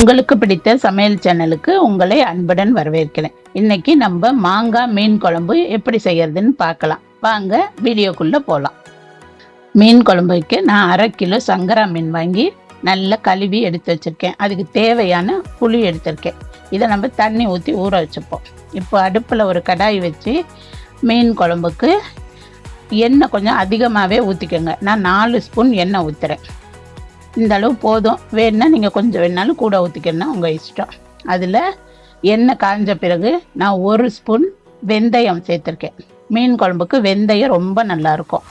உங்களுக்கு பிடித்த சமையல் சேனலுக்கு உங்களை அன்புடன் வரவேற்கிறேன். இன்னைக்கு நம்ம மாங்காய் மீன் குழம்பு எப்படி செய்யறதுன்னு பார்க்கலாம். வாங்க வீடியோக்குள்ள போகலாம் மீன் குழம்புக்கு நான் அரை கிலோ சங்கரா மீன் வாங்கி நல்லா கழுவி எடுத்து வச்சுருக்கேன். அதுக்கு தேவையான புளி எடுத்திருக்கேன். இதை நம்ம தண்ணி ஊற்றி ஊற வச்சுப்போம். இப்போ அடுப்பில் ஒரு கடாய் வச்சு மீன் குழம்புக்கு எண்ணெய் கொஞ்சம் அதிகமாகவே ஊற்றிக்கோங்க நான் நாலு ஸ்பூன் எண்ணெய் ஊற்றுறேன் இந்த அளவு போதும். வேணுன்னா நீங்கள் கொஞ்சம் வேணாலும் கூட ஊற்றிக்கணும்னா உங்கள் இஷ்டம். அதில் எண்ணெய் காய்ஞ்ச பிறகு நான் ஒரு ஸ்பூன் வெந்தயம் சேர்த்துருக்கேன். மீன் குழம்புக்கு வெந்தயம் ரொம்ப நல்லாயிருக்கும்.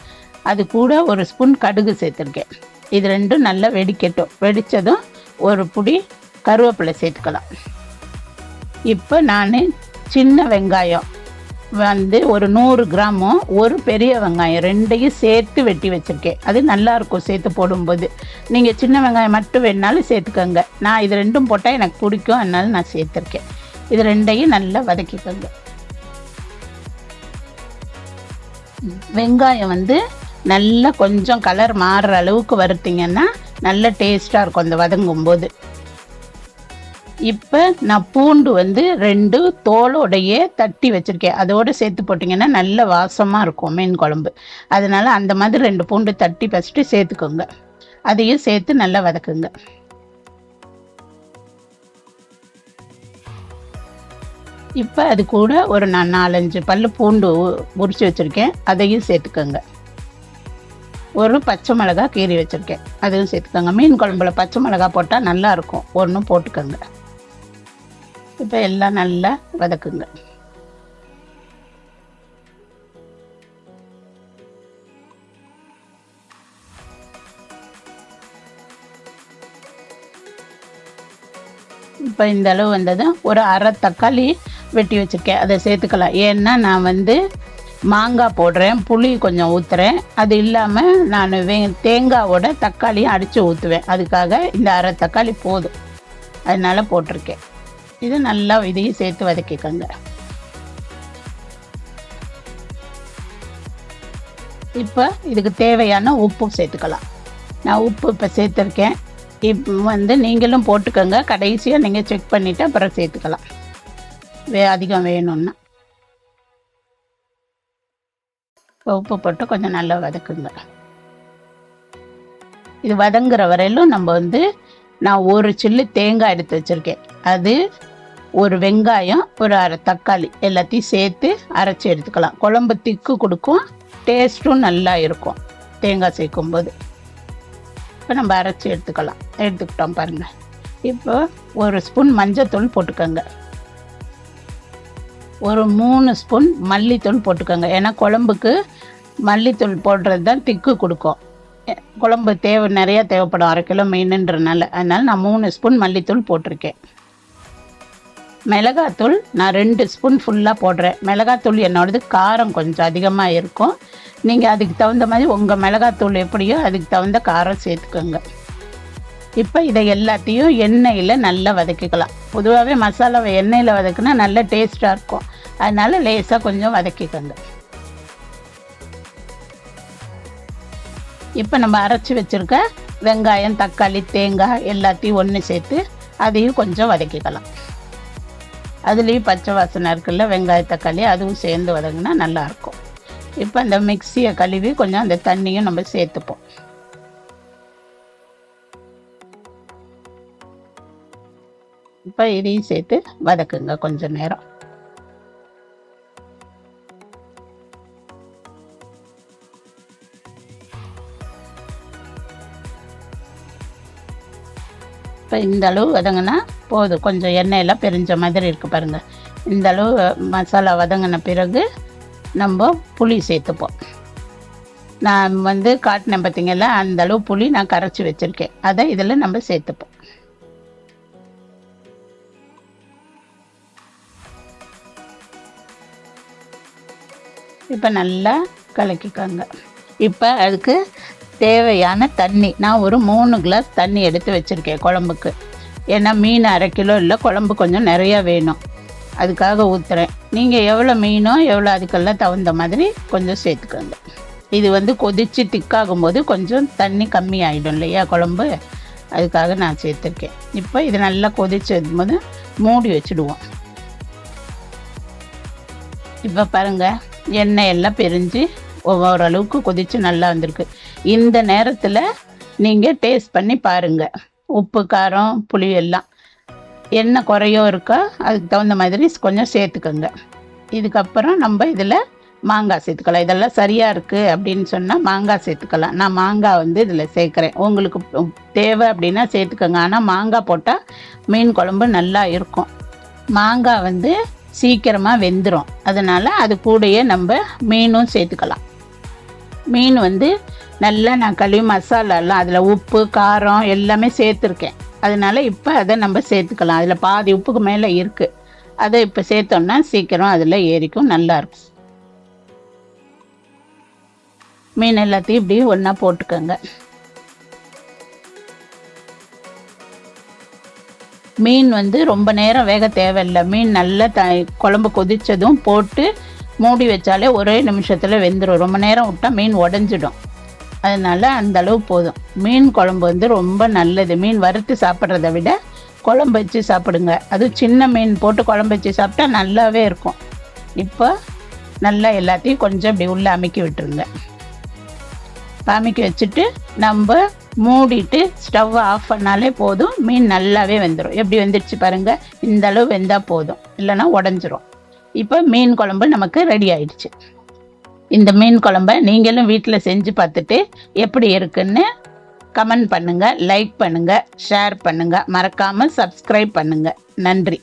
அது கூட ஒரு ஸ்பூன் கடுகு சேர்த்துருக்கேன். இது ரெண்டும் நல்லா வெடிக்கட்டும். வெடித்ததும் ஒரு புடி கருவேப்பிலை சேர்த்துக்கலாம். இப்போ நான் சின்ன வெங்காயம் வந்து ஒரு நூறு கிராமும் ஒரு பெரிய வெங்காயம் ரெண்டையும் சேர்த்து வெட்டி வச்சுருக்கேன். அது நல்லாயிருக்கும் சேர்த்து போடும்போது. நீங்கள் சின்ன வெங்காயம் மட்டும் வேணாலும் சேர்த்துக்கோங்க. நான் இது ரெண்டும் போட்டால் எனக்கு பிடிக்கும். அதனால நான் சேர்த்துருக்கேன். இது ரெண்டையும் நல்லா வதக்கிக்கோங்க. வெங்காயம் வந்து நல்லா கொஞ்சம் கலர் மாறுற அளவுக்கு வறுத்தீங்கன்னா நல்ல டேஸ்ட்டாக இருக்கும் அந்த வதங்கும் போது இப்போ நான் பூண்டு வந்து ரெண்டு தோலோடையே தட்டி வச்சுருக்கேன். அதோடு சேர்த்து போட்டிங்கன்னா நல்ல வாசமாக இருக்கும் மீன் குழம்பு. அதனால அந்த மாதிரி ரெண்டு பூண்டு தட்டி ஃபஸ்ட்டு சேர்த்துக்கோங்க. அதையும் சேர்த்து நல்லா வதக்குங்க. இப்போ அது கூட ஒரு நான் நாலஞ்சு பல் பூண்டு உரிச்சு வச்சுருக்கேன். அதையும் சேர்த்துக்கோங்க. ஒரு பச்சை மிளகா கீறி வச்சுருக்கேன். அதையும் சேர்த்துக்கோங்க. மீன் குழம்புல பச்சை மிளகா போட்டால் நல்லாயிருக்கும் ஒன்றும் போட்டுக்கோங்க. இப்போ எல்லாம் நல்லா வதக்குங்க. இப்போ இந்த அளவு வந்ததும் ஒரு அரை தக்காளி வெட்டி வச்சுருக்கேன். அதை சேர்த்துக்கலாம். ஏன்னா நான் வந்து மாங்காய் போடுறேன். புளி கொஞ்சம் ஊற்றுறேன் அது இல்லாமல் நான் வே தேங்காவோட தக்காளியும் அடித்து ஊற்றுவேன் அதுக்காக இந்த அரை தக்காளி போதும். அதனால் போட்டிருக்கேன். இது நல்லா இதையும் சேர்த்து வதக்கிக்கோங்க. இப்போ இதுக்கு தேவையான உப்பு சேர்த்துக்கலாம். நான் உப்பு இப்போ சேர்த்துருக்கேன். இப்போ வந்து நீங்களும் போட்டுக்கோங்க. கடைசியாக நீங்கள் செக் பண்ணிவிட்டு அப்புறம் சேர்த்துக்கலாம். வே அதிகம் வேணும்னா. இப்போ உப்பு போட்டு கொஞ்சம் நல்லா வதக்குங்க. இது வதங்குற வரையிலும் நம்ம வந்து நான் ஒரு சில்லு தேங்காய் எடுத்து வச்சுருக்கேன். அது ஒரு வெங்காயம் ஒரு அரை தக்காளி எல்லாத்தையும் சேர்த்து அரைச்சி எடுத்துக்கலாம். குழம்பு திக்கு கொடுக்கும் டேஸ்ட்டும் நல்லா இருக்கும் தேங்காய் சேர்க்கும் போது இப்போ நம்ம அரைச்சி எடுத்துக்கலாம். எடுத்துக்கிட்டோம் பாருங்கள் இப்போ ஒரு ஸ்பூன் மஞ்சத்தூள் போட்டுக்கோங்க. ஒரு மூணு ஸ்பூன் மல்லித்தூள் போட்டுக்கோங்க. ஏன்னா குழம்புக்கு மல்லித்தூள் போடுறது தான் திக்கு கொடுக்கும். குழம்பு தேவை நிறையா தேவைப்படும். அரை கிலோ மீனுன்றனால அதனால் நான் மூணு ஸ்பூன் மல்லித்தூள் போட்டிருக்கேன். மிளகாத்தூள் நான் ரெண்டு ஸ்பூன் ஃபுல்லாக போடுறேன். மிளகாத்தூள் என்னோடது காரம் கொஞ்சம் அதிகமாக இருக்கும். நீங்கள் அதுக்கு தகுந்த மாதிரி உங்கள் மிளகாத்தூள் எப்படியோ அதுக்கு தகுந்த காரம் சேர்த்துக்கோங்க. இப்போ இதை எல்லாத்தையும் எண்ணெயில் நல்லா வதக்கிக்கலாம். பொதுவாகவே மசாலாவை எண்ணெயில் வதக்குனா நல்ல டேஸ்ட்டாக இருக்கும். அதனால் லேசாக கொஞ்சம் வதக்கிக்கோங்க. இப்போ நம்ம அரைச்சி வச்சுருக்க வெங்காயம் தக்காளி தேங்காய் எல்லாத்தையும் ஒன்று சேர்த்து அதையும் கொஞ்சம் வதக்கிக்கலாம். அதுலேயும் பச்சை வாசனை இருக்குல்ல வெங்காய தக்காளி அதுவும் சேர்ந்து வதங்கினா நல்லாயிருக்கும். இப்போ அந்த மிக்சியை கழுவி கொஞ்சம் அந்த தண்ணியும் நம்ம சேர்த்துப்போம். இப்போ இதையும் சேர்த்து வதக்குங்க கொஞ்சம் நேரம். இப்போ இந்த அளவு வதங்கினா போதும் கொஞ்சம் எண்ணெயெல்லாம் பிரிஞ்ச மாதிரி இருக்குது பாருங்கள் இந்த அளவு மசாலா வதங்கின பிறகு நம்ம புளி சேர்த்துப்போம். நான் வந்து காட்டினேன் பார்த்தீங்களா அந்த அளவு புளி நான் கரைச்சி வச்சுருக்கேன். அதை இதில் நம்ம சேர்த்துப்போம். இப்போ நல்லா கலக்கிக்கோங்க. இப்போ அதுக்கு தேவையான தண்ணி நான் ஒரு மூணு கிளாஸ் தண்ணி எடுத்து வச்சுருக்கேன் குழம்புக்கு. ஏன்னா மீன் அரை கிலோ இல்லை குழம்பு கொஞ்சம் நிறையா வேணும். அதுக்காக ஊற்றுறேன் நீங்கள் எவ்வளோ மீனோ எவ்வளோ அதுக்கெல்லாம் தகுந்த மாதிரி கொஞ்சம் சேர்த்துக்கோங்க. இது வந்து கொதித்து திக்காகும் போது கொஞ்சம் தண்ணி கம்மி ஆகிடும் இல்லையா குழம்பு? அதுக்காக நான் சேர்த்துருக்கேன். இப்போ இது நல்லா கொதிச்சது போது மூடி வச்சுடுவோம். இப்போ பாருங்கள் எண்ணெய் எல்லாம் பிரிஞ்சு ஓரளவுக்கு கொதித்து நல்லா வந்திருக்கு. இந்த நேரத்தில் நீங்கள் டேஸ்ட் பண்ணி பாருங்கள் உப்பு காரம் புளி எல்லாம். என்ன குறையோ இருக்கோ அதுக்கு தகுந்த மாதிரி கொஞ்சம் சேர்த்துக்கோங்க. இதுக்கப்புறம் நம்ம இதில் மாங்காய் சேர்த்துக்கலாம். இதெல்லாம் சரியாக இருக்குது அப்படின்னு சொன்னால் மாங்காய் சேர்த்துக்கலாம். நான் மாங்காய் வந்து இதில் சேர்க்குறேன். உங்களுக்கு தேவை அப்படின்னா சேர்த்துக்கோங்க. ஆனால் மாங்காய் போட்டால் மீன் குழம்பு நல்லா இருக்கும். மாங்காய் வந்து சீக்கிரமாக வெந்துடும் அதனால் அது கூடயே நம்ம மீனும் சேர்த்துக்கலாம். மீன் வந்து நல்லா நான் கழுவி மசாலாலாம் அதில் உப்பு காரம் எல்லாமே சேர்த்துருக்கேன். அதனால் இப்போ அதை நம்ம சேர்த்துக்கலாம். அதில் பாதி உப்புக்கு மேலே இருக்குது அதை இப்போ சேர்த்தோம்னா சீக்கிரம் அதில் ஏறிக்கும் நல்லாயிருக்கும் மீன் எல்லாத்தையும் இப்படி ஒன்றா போட்டுக்கோங்க. மீன் வந்து ரொம்ப நேரம் வேக தேவையில்லை. மீன் நல்லா த குழம்பு கொதித்ததும் போட்டு மூடி வச்சாலே ஒரே நிமிஷத்தில் வெந்துடும் ரொம்ப நேரம் விட்டால் மீன் உடஞ்சிடும். அதனால் அந்த அளவு போதும். மீன் குழம்பு வந்து ரொம்ப நல்லது. மீன் வறுத்து சாப்பிட்றத விட குழம்பு வச்சு சாப்பிடுங்க. அதுவும் சின்ன மீன் போட்டு குழம்பு வச்சு சாப்பிட்டா நல்லாவே இருக்கும். இப்போ நல்லா எல்லாத்தையும் கொஞ்சம் இப்படி உள்ளே அமைக்கி விட்டுருங்க. அமைக்கி வச்சுட்டு நம்ம மூடிட்டு ஸ்டவ்வை ஆஃப் பண்ணாலே போதும். மீன் நல்லாவே வெந்துடும் எப்படி வெந்துடுச்சு பாருங்கள் இந்த அளவு வெந்தால் போதும். இல்லைன்னா உடஞ்சிரும். இப்போ மீன் குழம்பு நமக்கு ரெடி ஆயிடுச்சு. இந்த மீன் குழம்ப நீங்களும் வீட்டில் செஞ்சு பார்த்துட்டு எப்படி இருக்குன்னு கமெண்ட் பண்ணுங்கள் லைக் பண்ணுங்கள் ஷேர் பண்ணுங்கள் மறக்காமல் சப்ஸ்கிரைப் பண்ணுங்கள் நன்றி.